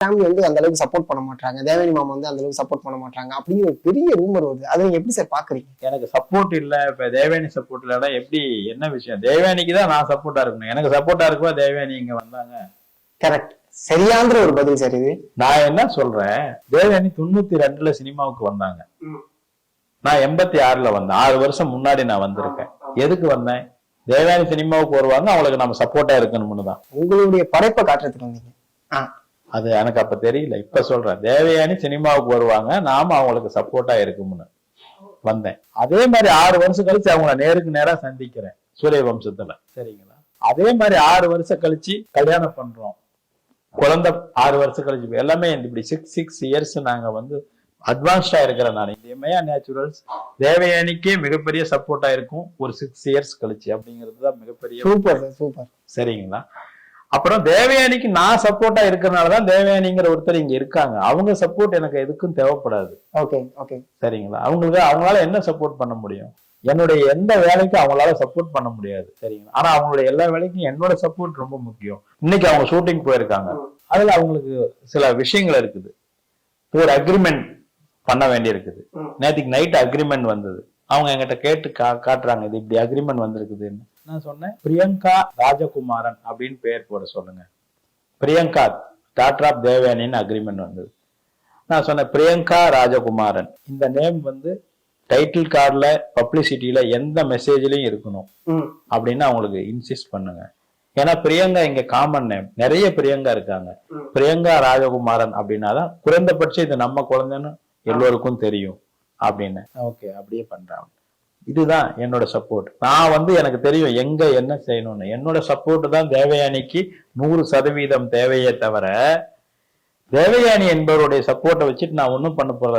Family வந்து அந்த அளவுக்கு சப்போர்ட் பண்ண மாட்டாங்க தேவயானி மாமா வந்து அந்த அளவுக்கு சப்போர்ட் பண்ண மாட்டாங்க அப்படின்னு ஒரு பெரிய ரூமர் வருது. அதை நீங்க எப்படி சார் பாக்குறீங்க? எனக்கு சப்போர்ட் இல்ல. இப்ப தேவயானி சப்போர்ட் இல்லைன்னா எப்படி என்ன விஷயம்? தேவயானிக்கு தான் நான் சப்போர்ட்டா இருக்கணும். எனக்கு சப்போர்ட்டா இருக்குவா தேவயானி இங்க வந்தாங்க? கரெக்ட் சரியான்ற ஒரு பதில் சார் இது. நான் என்ன சொல்றேன்? தேவயானி தொண்ணூத்தி ரெண்டுல சினிமாவுக்கு வந்தாங்க. நான் எண்பத்தி ஆறுல வந்தேன். ஆறு வருஷம் முன்னாடி நான் வந்திருக்கேன். எதுக்கு வந்தேன்? தேவயானி சினிமாவுக்கு வருவாங்க அவங்களுக்கு நம்ம சப்போர்ட்டா இருக்கணும்னு தான். உங்களுடைய படைப்பை காட்டுறதுக்கு வந்தீங்க. அது எனக்கு அப்ப தெரியல. இப்ப சொல்றேன். தேவயானி சினிமாவுக்கு வருவாங்க. நாம அவங்களுக்கு சப்போர்ட்டா இருக்கும்னு வந்தேன். அதே மாதிரி ஆறு வருஷம் கழிச்சு அவங்கள நேருக்கு நேரா சந்திக்கிறேன். சூரிய வம்சத்துல. சரிங்களா? அதே மாதிரி ஆறு வருஷம் கழிச்சு கல்யாணம் பண்றோம். குழந்தை ஆறு வருஷம் கழிச்சு எல்லாமே இப்படி சிக்ஸ் சிக்ஸ் இயர்ஸ் நாங்க வந்து அட்வான்ஸ்டா இருக்கிறேன் நான். எம்ஐயா நேச்சுரல்ஸ் தேவயானிக்கே மிகப்பெரிய சப்போர்ட்டா இருக்கும் ஒரு சிக்ஸ் இயர்ஸ் கழிச்சு அப்படிங்கிறது தான் மிகப்பெரிய சூப்பர் சூப்பர் சரிங்களா? அப்புறம் தேவயானிக்கு நான் சப்போர்ட்டா இருக்கிறனாலதான் தேவயானிங்கிற ஒருத்தர் இங்க இருக்காங்க. அவங்க சப்போர்ட் எனக்கு எதுக்கும் தேவைப்படாது. Okay okay. சரிங்களா? அவங்களுக்கு அவங்களால என்ன சப்போர்ட் பண்ண முடியும்? என்னுடைய எந்த வேலைக்கும் அவங்களால சப்போர்ட் பண்ண முடியாது. சரிங்களா? ஆனா அவங்களுடைய எல்லா வேலைக்கும் என்னோட சப்போர்ட் ரொம்ப முக்கியம். இன்னைக்கு அவங்க ஷூட்டிங் போயிருக்காங்க. அதுல அவங்களுக்கு சில விஷயங்கள் இருக்குது. ஒரு அக்ரிமெண்ட் பண்ண வேண்டி இருக்குது. நேற்றுக்கு நைட் அக்ரிமெண்ட் வந்தது. அவங்க என்கிட்ட கேட்டு கா காட்டுறாங்க இது இப்படி அக்ரிமெண்ட் வந்திருக்குதுன்னு. நான் சொன்னேன்? பிரியங்கா ராஜகுமாரன் அப்படின்னு பேர் போட சொல்லுங்க. பிரியங்கா டாக்டர் ஆஃப் தேவயானின்னு அக்ரிமெண்ட் வந்தது. நான் சொன்னேன் பிரியங்கா ராஜகுமாரன். இந்த நேம் வந்து டைட்டில் கார்டுல பப்ளிசிட்டியில எந்த மெசேஜ்லயும் இருக்கணும். அப்படின்னு அவங்களுக்கு இன்சிஸ்ட் பண்ணுங்க. ஏன்னா பிரியங்கா இங்க காமன் நேம் நிறைய பிரியங்கா இருக்காங்க. பிரியங்கா ராஜகுமாரன் அப்படின்னாதான் குறைந்தபட்சம் இது நம்ம குழந்தைன்னு எல்லோருக்கும் தெரியும் அப்படின்னு. ஓகே அப்படியே பண்றாங்க. இதுதான் என்னோட சப்போர்ட் நான் வந்து எனக்கு தெரியும் எங்க என்ன செய்யணும்னு. என்னோட சப்போர்ட் தான் தேவயானிக்கு நூறு சதவீதம் தேவையே தவிர தேவயானி என்பவருடைய சப்போர்ட்டை வச்சுட்டு நான் ஒன்றும் பண்ண போறதில்ல